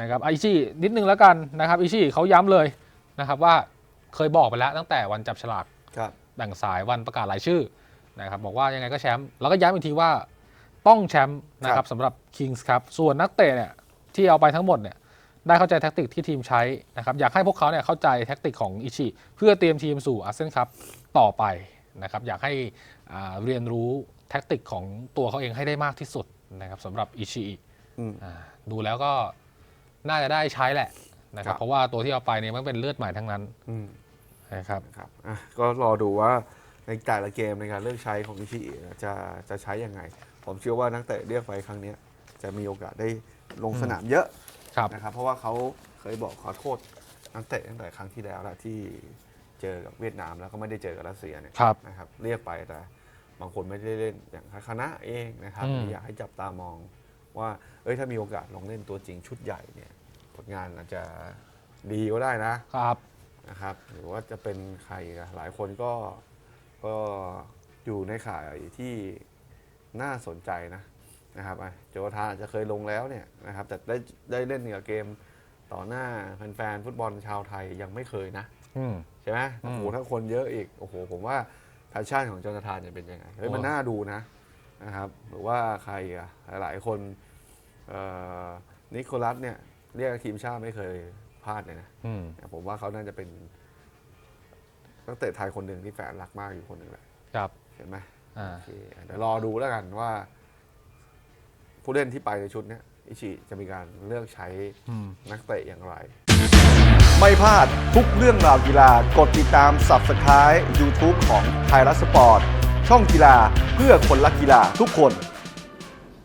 นะครับอิชินิดนึงแล้วกันนะครับอิชิเขาย้ำเลยนะครับว่าเคยบอกไปแล้วตั้งแต่วันจับฉลากครับแบ่งสายวันประกาศรายชื่อนะครับบอกว่ายังไงก็แชมป์แล้วก็ย้ำอีกทีว่าต้องแชมป์นะครับสำหรับ Kings ครับส่วนนักเตะเนี่ยที่เอาไปทั้งหมดเนี่ยได้เข้าใจแท็กติกที่ทีมใช้นะครับอยากให้พวกเขาเนี่ยเข้าใจแท็กติกของอิชิเพื่อเตรียมทีมสู่อาเซียนคัพต่อไปนะครับอยากให้อ่าเรียนรู้แท็กติกของตัวเขาเองให้ได้มากที่สุดนะครับสำหรับอิชิอืมอ่าดูแล้วก็ น่าจะได้ใช้แหละนะครัครับบเพราะว่าตัวที่เอาไปเนี่ยมันเป็นเลือดใหม่ทั้งนั้นอืมนะครับนะครับอะก็รอดูว่าในแต่ละเกมในการเลือกใช้ของอิชิอิจะจะใช้ยังไง ผมเชื่อว่านักเตะเรียกไปครั้งเนี้ยจะมีโอกาสได้ลงสนามเยอะครับนะครับเพราะว่าเขาเคยบอกขอโทษนักเตะตั้งแต่ครั้งที่แล้วแหละที่เจอกับเวียดนามแล้วก็ไม่ได้เจอกับรัสเซียเนี่ยครับนะครับเรียกไปแต่บางคนไม่ได้เล่นอย่างคณะเองนะครับอืมอยากให้จับตามอง ว่าเอ้ยถ้ามีโอกาสลองเล่นตัวจริงชุดใหญ่เนี่ยผลงานอาจจะดีก็ได้นะครับนะครับ หรือว่าจะเป็นใครอีกอะหลายคนก็ก็อยู่ในข่ายที่น่าสนใจนะนะครับอะโจทานอาจจะเคยลงแล้วเนี่ยนะครับแต่ได้ได้เล่นกับเกมต่อหน้าแฟนๆฟุตบอลชาวไทยยังไม่เคยนะ อืม ใช่ไหมอืมโอ้โหถ้าคนเยอะอีก โอ้โห ผมว่าแพชชั่นของโจนาธานจะเป็นยังไง เฮ้ยโอ้มันน่าดูนะ นะครับหรือว่าใครอีกอะหลายๆคนเอ่อนิโคลัสเนี่ยเรียกทีมชาติไม่เคยพลาดเลยนะอืมผมว่าเขาน่าจะเป็นนักเตะไทยคนหนึ่งที่แฟนรักมากอยู่คนหนึ่งแหละครับเห็นไหมอ่าโอเคเดี๋ยวรอดูแล้วกันว่า ผู้เล่นที่ไปในชุดเนี้ยอิชิจะมีการเลือกใช้อืมนักเตะอย่างไร ไม่พลาดทุกเรื่องราวกีฬากดติดตาม Subscribe YouTube ของไทยรัฐสปอร์ต ช่องกีฬาเพื่อคนรักกีฬาทุกคน